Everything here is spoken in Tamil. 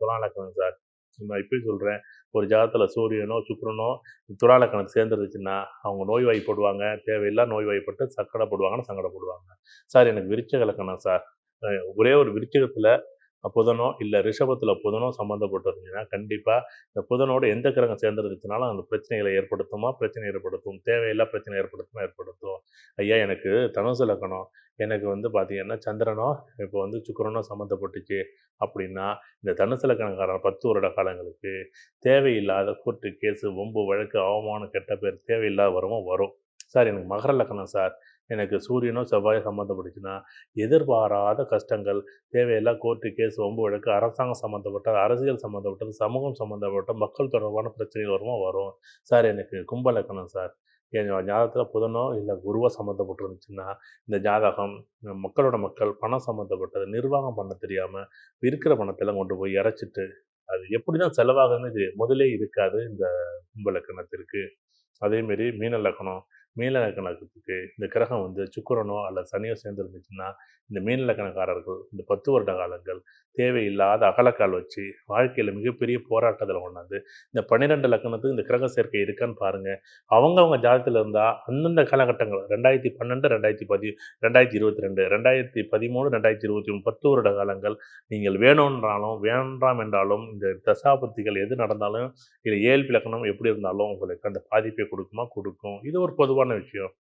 துலாலக்கணம் சார். நான் இப்படி சொல்கிறேன் ஒரு ஜாதத்தில் சூரியனோ சுக்கரனோ துலாலக்கணம் சேர்ந்துருச்சுன்னா அவங்க நோய்வாய்ப்படுவாங்க. தேவையில்லா நோய்வாய்ப்பட்டு சக்கடப்படுவாங்கன்னு சங்கடப்படுவாங்க. சார் எனக்கு விருச்சக லக்கணம் சார். ஒரே ஒரு விருச்சகத்தில் புதனோ இல்லை ரிஷபத்தில் புதனோ சம்மந்தப்பட்டிருந்தீங்கன்னா கண்டிப்பாக இந்த புதனோட எந்த கிரகம் சேர்ந்துருந்துச்சுனாலும் அந்த பிரச்சனைகளை ஏற்படுத்துமா? பிரச்சனை ஏற்படுத்தும். தேவையில்லா பிரச்சனை ஏற்படுத்துமா? ஏற்படுத்தும். ஐயா எனக்கு தனுசு லக்கணம். எனக்கு வந்து பார்த்தீங்கன்னா சந்திரனோ இப்போ வந்து சுக்கரனோ சம்மந்தப்பட்டுச்சு அப்படின்னா இந்த தனுசு லக்கணக்காரன் பத்து வருட காலங்களுக்கு தேவையில்லாத கூட்டு கேஸு வம்பு வழக்கு அவமானம் கெட்ட பேர் தேவையில்லாத வரவும் வரும். சார் எனக்கு மகர லக்கணம் சார். எனக்கு சூரியனோ செவ்வாயோ சம்மந்தப்பட்டுச்சுன்னா எதிர்பாராத கஷ்டங்கள் தேவையில்லா கோர்ட்டு கேஸ் வம்பு வழக்கு அரசாங்கம் சம்மந்தப்பட்டது அரசியல் சம்மந்தப்பட்டது சமூகம் சம்மந்தப்பட்ட மக்கள் தொடர்பான பிரச்சனைகள் வருமோ வரும். சார் எனக்கு கும்பலக்கணம் சார். என் ஜாதகத்தில் புதனோ இல்லை குருவோ சம்மந்தப்பட்டிருந்துச்சுன்னா இந்த ஜாதகம் மக்களோட மக்கள் பணம் சம்மந்தப்பட்டது நிர்வாகம் பண்ண தெரியாமல் இருக்கிற பணத்தெல்லாம் கொண்டு போய் இறைச்சிட்டு அது எப்படி தான் செலவாகுதுன்னு முதலே இருக்காது இந்த கும்பலக்கணத்திற்கு. அதேமாரி மீன லக்கணம் மீனலக்கணத்துக்கு இந்த கிரகம் வந்து சுக்கரனோ அல்லது சனியோ சேர்ந்துருந்துச்சுன்னா இந்த மீன லக்கணக்காரர்கள் இந்த பத்து வருட காலங்கள் தேவையில்லாத அகலக்கால் வச்சு வாழ்க்கையில் மிகப்பெரிய போராட்டத்தில் கொண்டாந்து இந்த பன்னிரெண்டு லக்கணத்துக்கு இந்த கிரக சேர்க்கை இருக்கான்னு பாருங்கள் அவங்கவங்க ஜாதகத்தில் இருந்தால் அந்தந்த காலகட்டங்கள் ரெண்டாயிரத்தி பன்னெண்டு ரெண்டாயிரத்தி பதி ரெண்டாயிரத்தி இருபத்தி ரெண்டு ரெண்டாயிரத்தி பதிமூணு ரெண்டாயிரத்தி இருபத்தி மூணு பத்து வருட காலங்கள் நீங்கள் வேணும்ன்றாலும் வேண்டாம் என்றாலும் இந்த தசாபத்திகள் எது நடந்தாலும் இல்லை ஏழ்பி லக்கணம் எப்படி இருந்தாலும் உங்களுக்கு அந்த பாதிப்பை கொடுக்குமா? கொடுக்கும். இது ஒரு பொதுவான விஷயம்